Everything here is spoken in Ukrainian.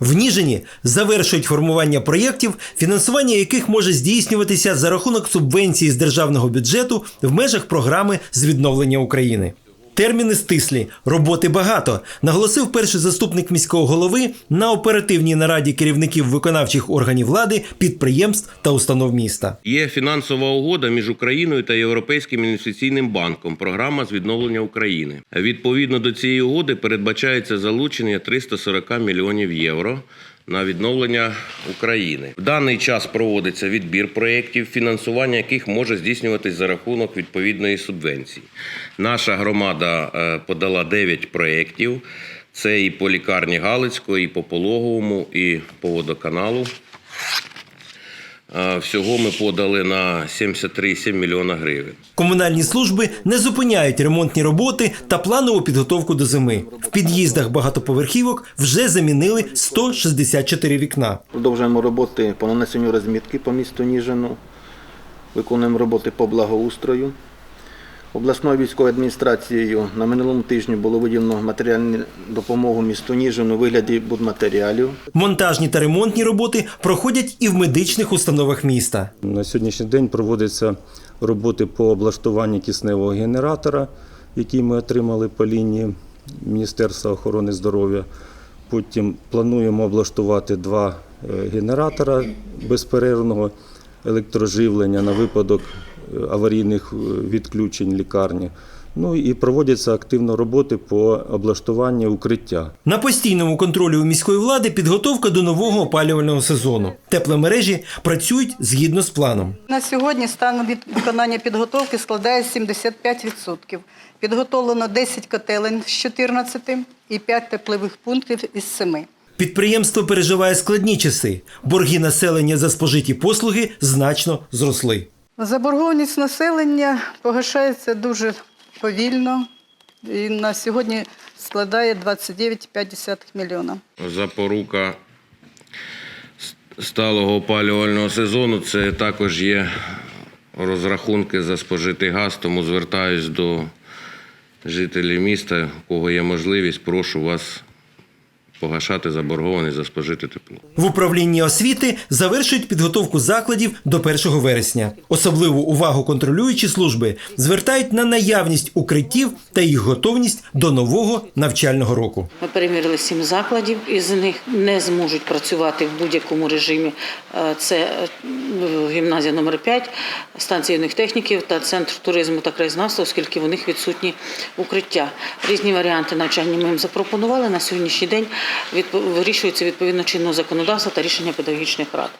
В Ніжині завершують формування проєктів, фінансування яких може здійснюватися за рахунок субвенції з державного бюджету в межах програми з відновлення України. Терміни стислі, роботи багато, наголосив перший заступник міського голови на оперативній нараді керівників виконавчих органів влади, підприємств та установ міста. Є фінансова угода між Україною та Європейським інвестиційним банком. Програма з відновлення України. Відповідно до цієї угоди передбачається залучення 340 мільйонів євро. На відновлення України в даний час проводиться відбір проєктів, фінансування яких може здійснюватись за рахунок відповідної субвенції. Наша громада е, подала 9 проєктів. Це і по лікарні Галицького, і по пологовому, і по водоканалу. Е, Всього ми подали на 73,7 мільйона гривень. Комунальні служби не зупиняють ремонтні роботи та планову підготовку до зими. В під'їздах багатоповерхівок вже замінили 164 вікна. Продовжуємо роботи по нанесенню розмітки по місту Ніжину. Виконуємо роботи по благоустрою. Обласною військовою адміністрацією на минулому тижні було виділено матеріальну допомогу місту Ніжину у вигляді будматеріалів. Монтажні та ремонтні роботи проходять і в медичних установах міста. На сьогоднішній день проводяться роботи по облаштуванню кисневого генератора, який ми отримали по лінії Міністерства охорони здоров'я. Потім плануємо облаштувати два е, генератора безперервного електроживлення на випадок аварійних е, відключень лікарні. Ну і проводяться активно роботи по облаштуванню укриття. На постійному контролі у міської влади підготовка до нового опалювального сезону. Тепломережі працюють згідно з планом. На сьогодні стан від виконання підготовки складає 75%. Підготовлено 10 котелень з 14 і 5 теплових пунктів із 7. Підприємство переживає складні часи. Борги населення за спожиті послуги значно зросли. Заборгованість населення погашається дуже повільно і на сьогодні складає 29,5 мільйона. Запорука сталого опалювального сезону це також є розрахунки за спожитий газ, тому звертаюсь до жителів міста, у кого є можливість, прошу вас погашати заборгованість за спожите тепло. В управлінні освіти завершують підготовку закладів до 1 вересня. Особливу увагу контролюючі служби звертають на наявність укриттів та їх готовність до нового навчального року. Ми перевірили сім закладів, із них не зможуть працювати в будь-якому режимі. Е, Це е, гімназія номер 5 станція юних техніків та центр туризму та краєзнавства, оскільки в них відсутні укриття. Різні варіанти навчання ми їм запропонували. На сьогоднішній день вирішуються відповідно чинного законодавства та рішення педагогічних рад.